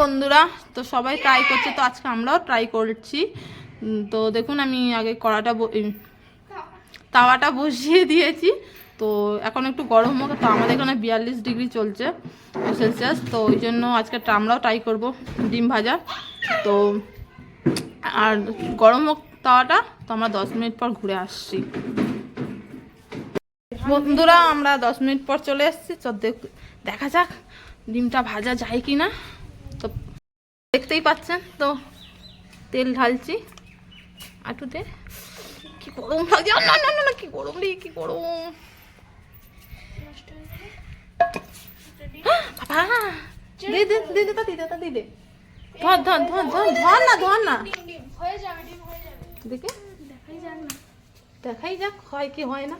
বন্ধুরা, তো সবাই ট্রাই করছে, তো আজকে আমরাও ট্রাই করছি। তো দেখুন, আমি আগে কড়াটা তাওয়াটা বসিয়ে দিয়েছি। তো এখন একটু গরম হোক, তো আমাদের এখানে বিয়াল্লিশ ডিগ্রি চলছে সেলসিয়াস, তো ওই জন্য আজকে আমরাও ট্রাই করব ডিম ভাজা। তো আর গরম হোক তাওয়াটা, তো আমরা দশ মিনিট পর ঘুরে আসছি। বন্ধুরা, আমরা দশ মিনিট পর চলে এসেছি, তো দেখা যাক ডিমটা ভাজা যায় কি না দেখতেই পাচ্ছেন? তো তেল ঢালছি। আটুতে। কি গরম লাগে? না না না না কি গরম রে কি গরম। বাবা দে দে দে দে তা দি দে তা দি দে ধর ধর ধর ধর ধর না ধর না। ডিম ডিম হয়ে যাবে হয়ে যাবে। দেখে? দেখাই যাক না। দেখাই যাক হয় কি হয় না।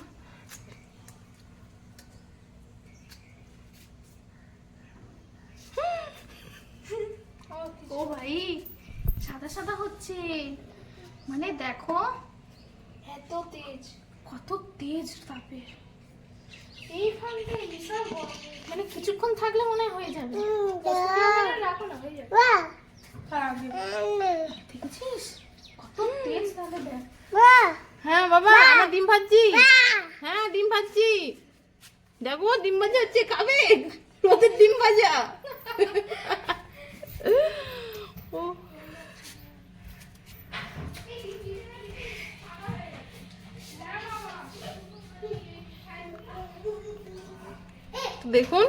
ও ভাই সাদা সাদা হচ্ছে। মানে দেখো এত তেজ। কত তেজ তাপের। বিশাল মানে কিছুক্ষণ থাকলে মনে হয় হয়ে যাবে। রাখো না হয়ে যাবে। দেখেছিস? কত তেজ তাহলে দেখ। হ্যাঁ বাবা আমরা ডিম ভাজছি। হ্যাঁ ডিম ভাজছি। দেখো ডিম ভাজা হচ্ছে খাবে রোদের ডিম ভাজা ও তো দেখুন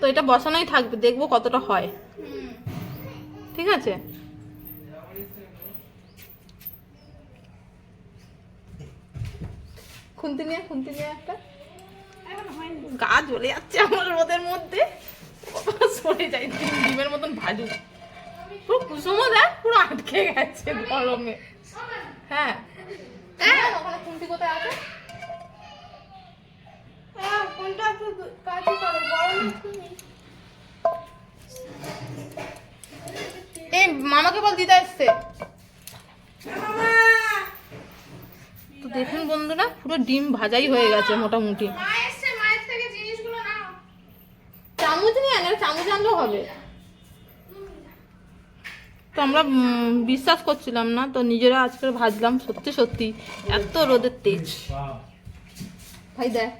তো এটা বসানোই থাকবে দেখব কতটা হয়। ঠিক আছে? খুন্তি নিয়ে খুন্তি নিয়ে একটা। গা জ্বলে যাচ্ছে আমার রোদের মধ্যে। সরে যাই ডিমের মতন ভাজু পুরো কুসুমও দেখ পুরো আটকে গেছে গরমে। হ্যাঁ। হ্যাঁ, ওখানে কোথায় আছে? করো গরম এই মামাকে বল দিদা এসছে। তো দেখুন বন্ধুরা পুরো ডিম ভাজাই হয়ে গেছে মোটামুটি। চামচ নিয়ে আনে চামচ আনলেও হবে। তো আমরা বিশ্বাস করছিলাম না। তো নিজেরা আজকে ভাজলাম সত্যি সত্যি। এত রোদের তেজ। ভাই দেখ।